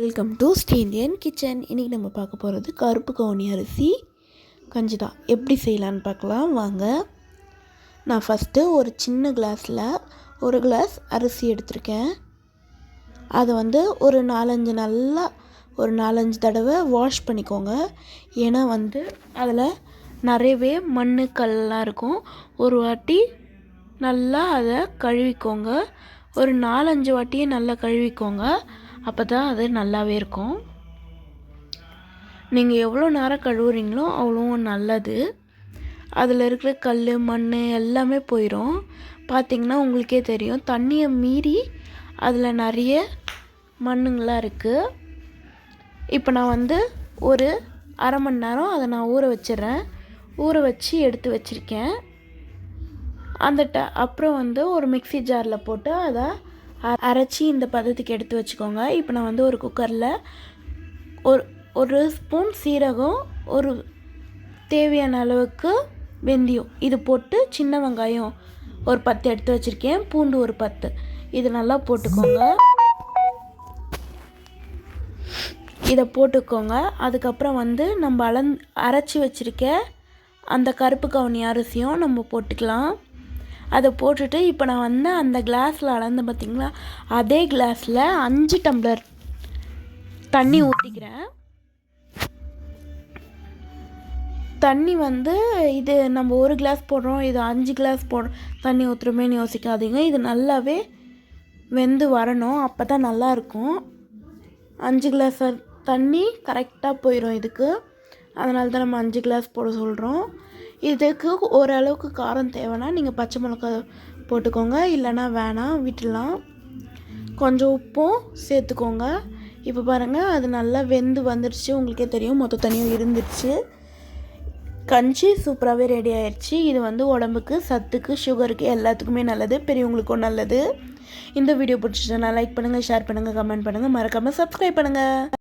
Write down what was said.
Welcome to Sri Indian kitchen இன்றைக்கி நம்ம பார்க்க போகிறது கருப்பு கவுனி அரிசி. கஞ்சி தான் எப்படி செய்யலான்னு பார்க்கலாம். வாங்க. நான் ஃபஸ்ட்டு ஒரு சின்ன கிளாஸில் ஒரு கிளாஸ் அரிசி எடுத்திருக்கேன். அதை வந்து ஒரு நாலஞ்சு நல்லா ஒரு நாலஞ்சு தடவை வாஷ் பண்ணிக்கோங்க. ஏன்னா வந்து அதில் நிறையவே மண் கல்லாம் இருக்கும். ஒரு வாட்டி நல்லா அதை கழுவிக்கோங்க. ஒரு நாலஞ்சு வாட்டியே நல்லா கழுவிக்கோங்க. அப்போ தான் அது நல்லாவே இருக்கும். நீங்கள் எவ்வளோ நேரம் கழுவுறீங்களோ அவ்வளோ நல்லது. அதில் இருக்கிற கல் மண் எல்லாமே போயிடும் பார்த்திங்கன்னா உங்களுக்கே தெரியும். தண்ணியை மீறி அதில் நிறைய மண்ணுங்களாம் இருக்குது இப்போ நான் வந்து ஒரு அரை மணி நேரம் அதை நான் ஊற வச்சிடுறேன். ஊற வச்சு எடுத்து வச்சுருக்கேன். அந்த ட அப்புறம் வந்து ஒரு மிக்ஸி ஜாரில் போட்டு அதை அரைச்சி இந்த பதத்துக்கு எடுத்து வச்சுக்கோங்க. இப்போ நான் வந்து ஒரு குக்கரில் ஒரு ஒரு ஸ்பூன் சீரகம் ஒரு தேவையான அளவுக்கு வெந்தயம். இது போட்டு சின்ன வெங்காயம் ஒரு பத்து எடுத்து வச்சுருக்கேன். பூண்டு ஒரு பத்து. இது நல்லா போட்டுக்கோங்க. இதை போட்டுக்கோங்க. அதுக்கப்புறம் வந்து நம்ம அளந் அரைச்சி வச்சுருக்க அந்த கருப்பு கவுனி அரிசியும் நம்ம போட்டுக்கலாம். அதை போட்டுட்டு இப்போ நான் வந்து அந்த கிளாஸில் அளந்து பார்த்தீங்களா? அதே கிளாஸில் அஞ்சு டம்ளர் தண்ணி ஊற்றிக்கிறேன் தண்ணி வந்து இது நம்ம ஒரு கிளாஸ் போடுறோம் இது அஞ்சு கிளாஸ் போடுறோம் தண்ணி ஊற்றுறோமேன்னு யோசிக்காதீங்க. இது நல்லாவே வெந்து வரணும். அப்போ தான் நல்லாயிருக்கும் அஞ்சு கிளாஸ் தண்ணி கரெக்டாக போயிடும் இதுக்கு. அதனால தான் நம்ம அஞ்சு கிளாஸ் போட சொல்கிறோம் இதுக்கு ஓரளவுக்கு காரம் தேவைன்னா நீங்கள் பச்சை மிளகா போட்டுக்கோங்க. இல்லைன்னா வேணாம் விட்டுலாம் கொஞ்சம் உப்பும் சேர்த்துக்கோங்க. இப்போ பாருங்கள் அது நல்லா வெந்து வந்துடுச்சு உங்களுக்கே தெரியும் மொத்த தனியும் இருந்துருச்சு. கஞ்சி சூப்பராகவே ரெடி ஆயிடுச்சு இது வந்து உடம்புக்கு சத்துக்கு சுகருக்கு எல்லாத்துக்குமே நல்லது பெரியவங்களுக்கும் நல்லது. இந்த வீடியோ பிடிச்சிச்சுன்னா லைக் பண்ணுங்கள் ஷேர் பண்ணுங்கள் கமெண்ட் பண்ணுங்கள் மறக்காமல் சப்ஸ்கிரைப் பண்ணுங்கள்